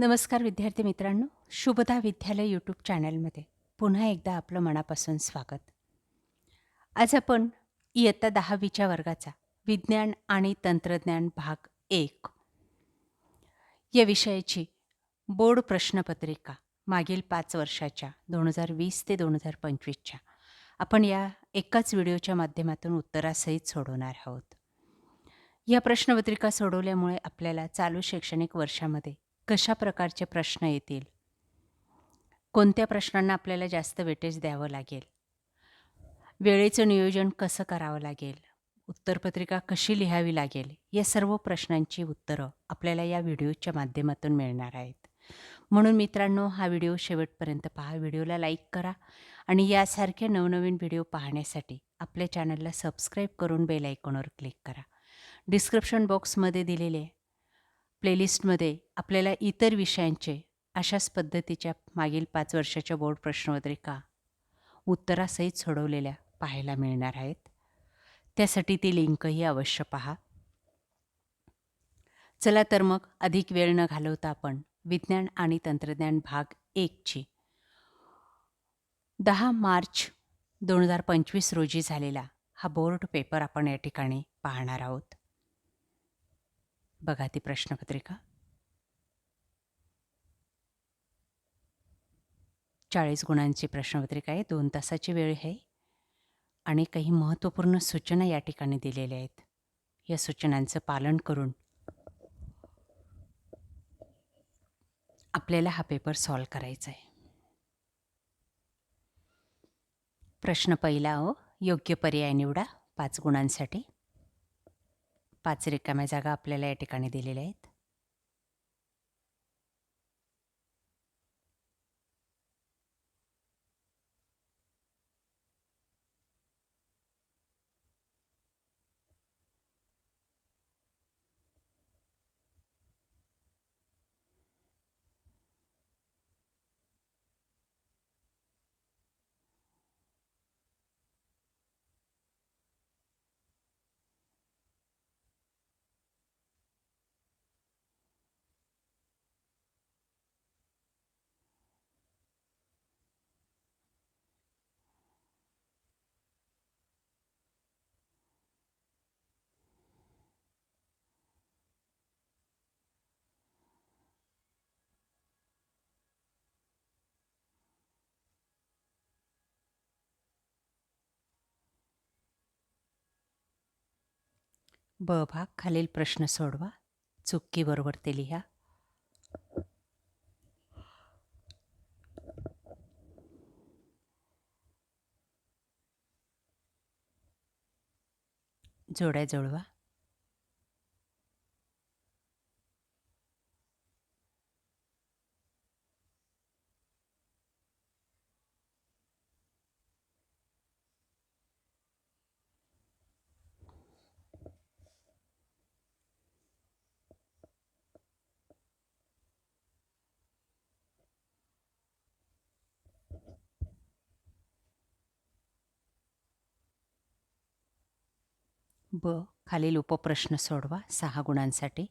नमस्कार विद्यार्थी मित्रांनो. शुभदा विद्यालय यूट्यूब चॅनलमध्ये. पुन्हा एकदा आपलं मनापासून स्वागत. आज आपण इयत्ता दहावीच्या वर्गाचा विज्ञान आणि तंत्रज्ञान भाग एक या विषयाची बोर्ड प्रश्नपत्रिका मागील पाच वर्षाच्या दोन हजार वीस ते दोन हजार पंचवीसच्या आपण या एकाच व्हिडिओच्या माध्यमातून उत्तरासहित सोडवणार आहोत. या प्रश्नपत्रिका सोडवल्यामुळे आपल्याला चालू शैक्षणिक वर्षामध्ये कशा प्रकारचे प्रश्न येतील? कोणत्या प्रश्नांना आपल्याला जास्त वेटेज द्यावं लागेल? वेळेचं नियोजन कसं करावं लागेल? उत्तरपत्रिका कशी लिहावी लागेल? या सर्व प्रश्नांची उत्तरं आपल्याला या व्हिडिओच्या माध्यमातून मिळणार आहेत. म्हणून मित्रांनो हा व्हिडिओ शेवटपर्यंत पहा. व्हिडिओला लाईक करा आणि यासारखे नवनवीन व्हिडिओ पाहण्यासाठी आपल्या चॅनलला सबस्क्राईब करून बेल आयकॉनवर क्लिक करा. डिस्क्रिप्शन बॉक्समध्ये दिलेले प्लेलिस्टमध्ये आपल्याला इतर विषयांचे अशाच पद्धतीच्या मागील पाच वर्षाच्या बोर्ड प्रश्नपत्रिका उत्तरासहित सोडवलेल्या पाहायला मिळणार आहेत. त्यासाठी ती लिंकही अवश्य पहा. चला तर मग अधिक वेळ न घालवता आपण विज्ञान आणि तंत्रज्ञान भाग एकची दहा मार्च दोन हजार पंचवीस रोजी झालेला हा बोर्ड पेपर आपण या ठिकाणी पाहणार आहोत. बघा ती प्रश्नपत्रिका. चाळीस गुणांची प्रश्नपत्रिका आहे दोन तासाची वेळ आहे. आणि काही महत्त्वपूर्ण सूचना या ठिकाणी दिलेल्या आहेत. या सूचनांचं पालन करून आपल्याला हा पेपर सॉल्व करायचा आहे. प्रश्न पहिला हो योग्य पर्याय निवडा पाच गुणांसाठी. पाच रिकाम्या जागा आपल्याला या ठिकाणी दिलेल्या आहेत. ब भाग खालील प्रश्न सोडवा. चुकीबरोबर ते लिहा. जोड्या जुळवा ब. खालील उपप्रश्न सोडवा. सहा गुणांसाठी.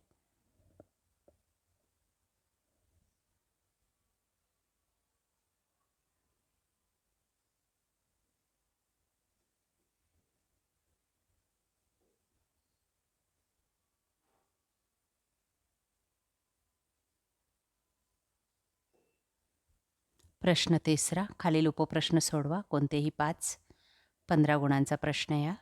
प्रश्न तिसरा. खालील उपप्रश्न सोडवा. कोणतेही पाच. पंधरा गुणांचा प्रश्न या.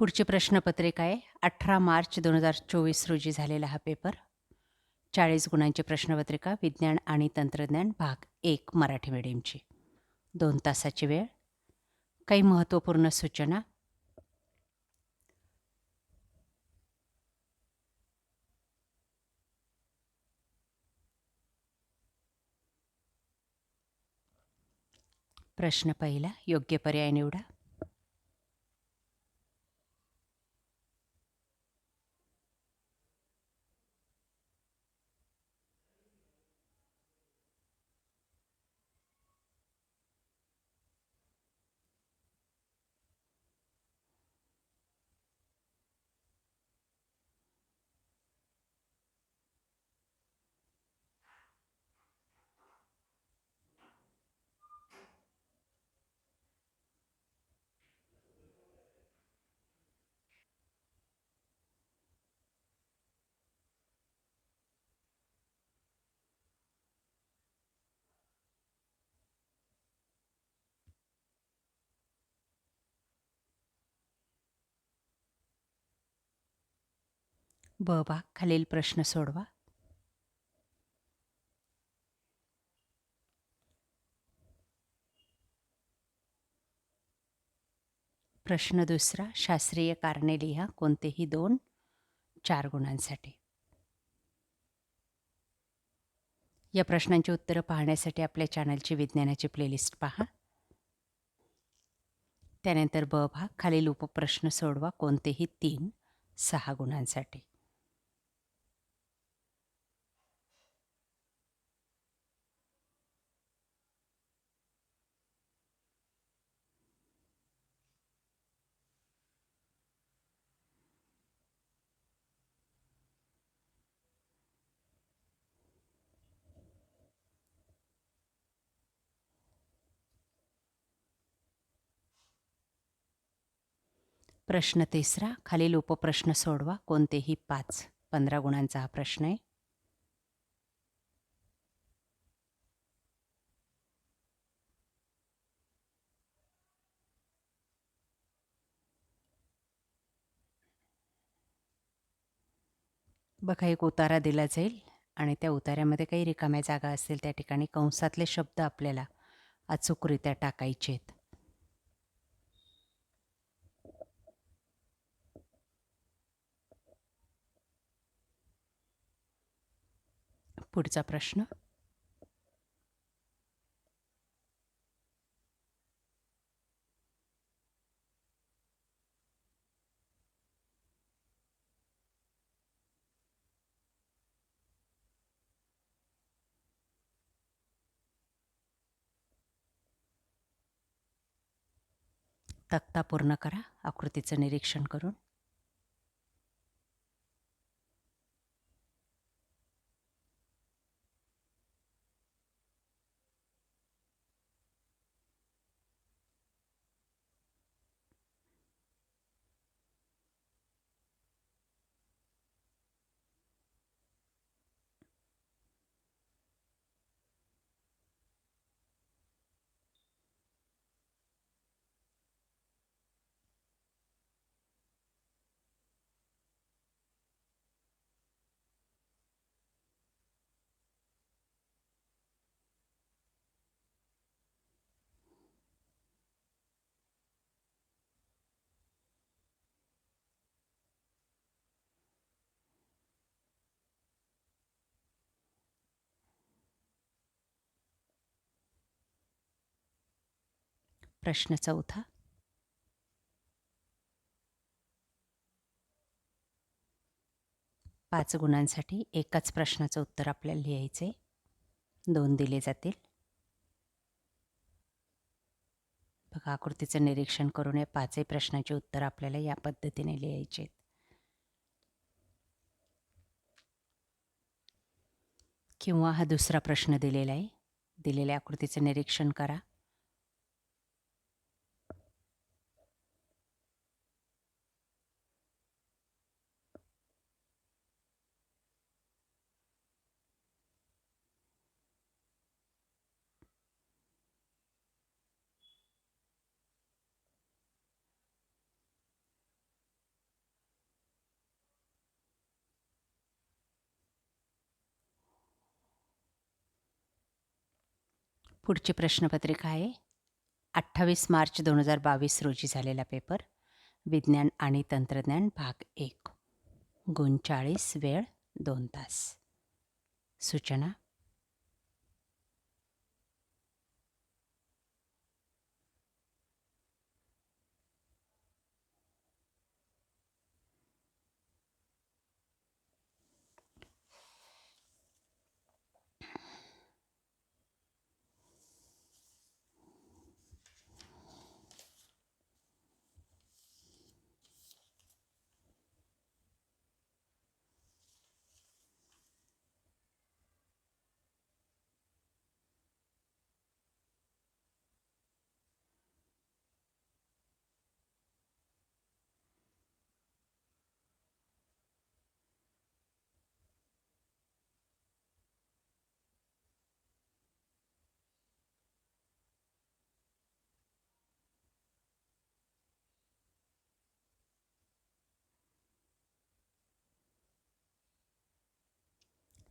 पुढची प्रश्नपत्रिका आहे. अठरा मार्च दोन हजार चोवीस रोजी झालेला हा पेपर. चाळीस गुणांची प्रश्नपत्रिका विज्ञान आणि तंत्रज्ञान भाग एक मराठी मीडियमची दोन तासाची वेळ. काही महत्त्वपूर्ण सूचना? प्रश्न पहिला योग्य पर्याय निवडा. ब भाग खालील प्रश्न सोडवा. प्रश्न दुसरा शास्त्रीय कारणे लिहा कोणतेही दोन चार गुणांसाठी. या प्रश्नांची उत्तरं पाहण्यासाठी आपल्या चॅनलची विज्ञानाची प्लेलिस्ट पहा. त्यानंतर ब भाग खालील उपप्रश्न सोडवा कोणतेही तीन सहा गुणांसाठी. प्रश्न तिसरा खालील उपप्रश्न सोडवा. कोणतेही पाच पंधरा गुणांचा हा प्रश्न आहे. बघा एक उतारा दिला जाईल आणि त्या उतार्यामध्ये काही रिकाम्या जागा असतील त्या ठिकाणी कंसातले शब्द आपल्याला अचूकरित्या टाकायचे आहेत. पुढचा प्रश्न? तक्ता पूर्ण करा आकृतीचं निरीक्षण करून. प्रश्न चौथा. पाच गुणांसाठी एकाच प्रश्नाचं उत्तर आपल्याला लिहायचे दोन दिले जातील. बघा आकृतीचं निरीक्षण करून या पाचही प्रश्नाचे उत्तर आपल्याला या पद्धतीने लिहायचे किंवा हा दुसरा प्रश्न दिलेला आहे. दिलेल्या आकृतीचं निरीक्षण करा. पुढची प्रश्नपत्रिका आहे. अठ्ठावीस मार्च दोन हजार बावीस रोजी झालेला पेपर विज्ञान आणि तंत्रज्ञान भाग एक. गुण चाळीस वेळ दोन तास. सूचना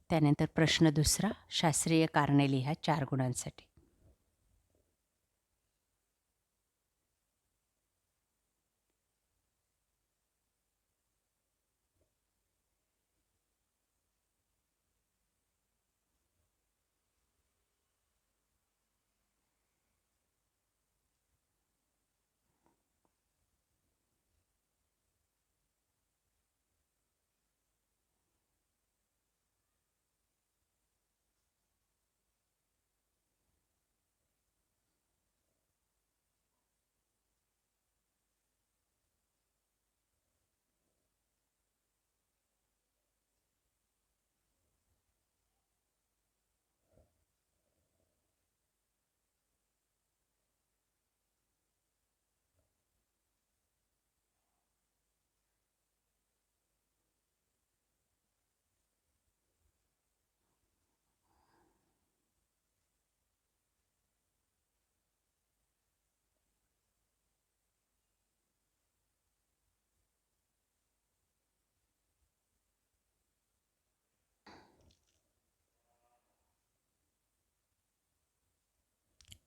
त्यानंतर प्रश्न दुसरा शास्त्रीय कारणे लिहा चार गुणांसाठी.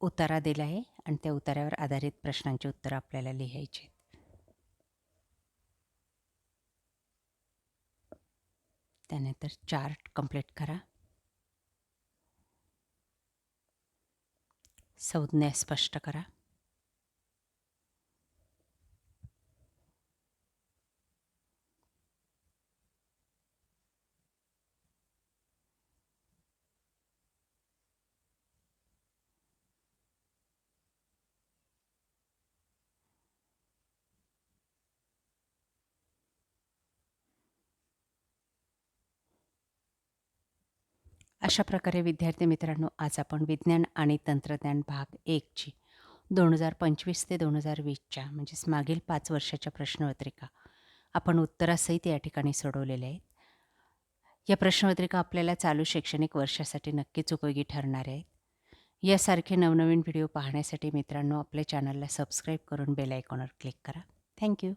उतारा दिला आहे आणि त्या उतारावर आधारित प्रश्नांची उत्तरं आपल्याला लिहायची आहेत. त्यानंतर चार्ट कंप्लीट करा संज्ञा स्पष्ट करा अशा प्रकारे विद्यार्थी मित्रांनो आज आपण विज्ञान आणि तंत्रज्ञान भाग एकची दोन हजार पंचवीस ते दोन हजार वीसच्या म्हणजेच मागील पाच वर्षाच्या प्रश्नपत्रिका आपण उत्तरासहित या ठिकाणी सोडवलेल्या आहेत. या प्रश्नपत्रिका आपल्याला चालू शैक्षणिक वर्षासाठी नक्कीच उपयोगी ठरणार आहेत. यासारखे नवनवीन व्हिडिओ पाहण्यासाठी मित्रांनो आपल्या चॅनलला सबस्क्राईब करून बेल आयकॉनवर क्लिक करा. थँक्यू.